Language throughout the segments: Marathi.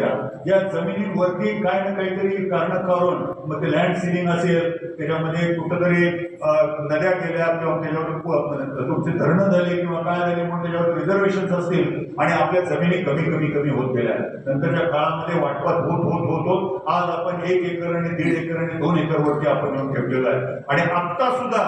या जमिनीवरती काय ना काहीतरी कारण करून मग ते लँड सिलिंग असेल त्याच्यामध्ये कुठंतरी नद्या गेल्या किंवा त्याच्यावर तुमचे धरणं झाले किंवा काय झाले म्हणून त्याच्यावर रिझर्वेशन असतील आणि आपल्या जमिनी कमी कमी कमी होत गेल्या. नंतरच्या काळामध्ये वाटपात होत होत होत होत. आज आपण एक एकर आणि दीड एकर आणि दोन एकर वरती आपण येऊन ठेवलेलं आहे. आणि आता सुद्धा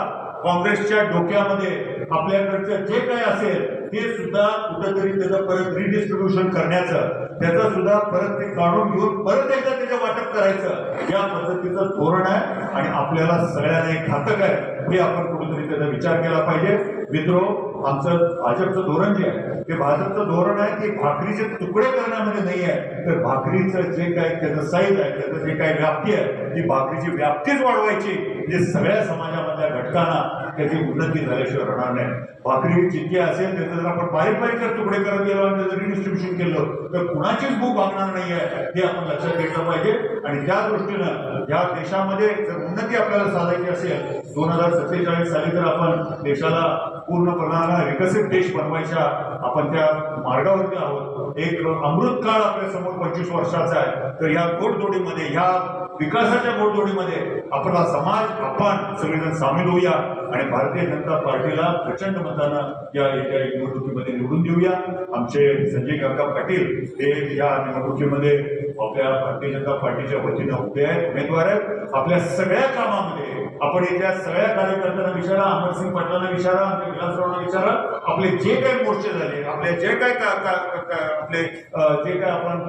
काँग्रेसच्या डोक्यामध्ये आपल्याकडचं जे काही असेल ते सुद्धा कुठंतरी त्याचं परत रिडिस्ट्रीब्युशन करण्याचं त्याचं सुद्धा परत ते काढून घेऊन परत एकदा त्याचं वाटप करायचं या पद्धतीचं धोरण आहे आणि आपल्याला सगळ्यांना एक घातक आहे. हे आपण कुठेतरी त्याचा विचार केला पाहिजे. मित्रो आमचं भाजपचं धोरण जे आहे ते भाजपचं धोरण आहे की भाकरीचे तुकडे करण्यामध्ये नाही आहे. तर भाकरीचं जे काय त्याचं साईज आहे त्याचं जे काही व्याप्ती आहे ती भाकरीची व्याप्तीच वाढवायची. जे सगळ्या समाजामधल्या घटकांना त्याची उन्नती झाल्याशिवाय राहणार नाही. भाकरी जितकी असेल त्याचं जर आपण बारीक बारीक जर तुकडे करत गेलो आणि त्याचं रिडिस्ट्रीब्युशन केलं तर कुणाचीच भूक भागणार नाही आहे हे आपण लक्षात घेतलं पाहिजे. आणि त्या दृष्टीनं या देशामध्ये जर उन्नती आपल्याला साधायची असेल दोन हजार सत्तेचाळीस साली तर आपण देशाला पूर्णपणाला विकसित देश बनवायच्या आपण त्या मार्गावरती आहोत. एक अमृत काळ आपल्यासमोर पंचवीस वर्षाचा आहे. तर या गोडदोडीमध्ये ह्या विकासाच्या गोडदोडीमध्ये आपला समाज आपण सगळेजण सामील होऊया आणि भारतीय जनता पार्टीला प्रचंड मतानं या येत्या निवडणुकीमध्ये निवडून देऊया. आमचे संजय काका पाटील हे या निवडणुकीमध्ये आपल्या भारतीय जनता पार्टीच्या वतीनं उभे आहेत उमेदवार आहेत. आपल्या सगळ्या कामामध्ये आपण येत्या सगळ्या कार्यकर्त्यांना विचारा अमरसिंग पाटलांना विचारा आमच्या विलासरावांना विचारा. आपले जे काही मोर्चे झाले आपले जे काय आपले जे काय आपण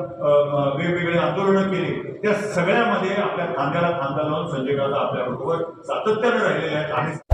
वेगवेगळे आंदोलनं केली त्या सगळ्यामध्ये आपल्या खांद्याला खांदा लावून संजय काका आपल्या बरोबर सातत्याने राहिलेले आहेत आणि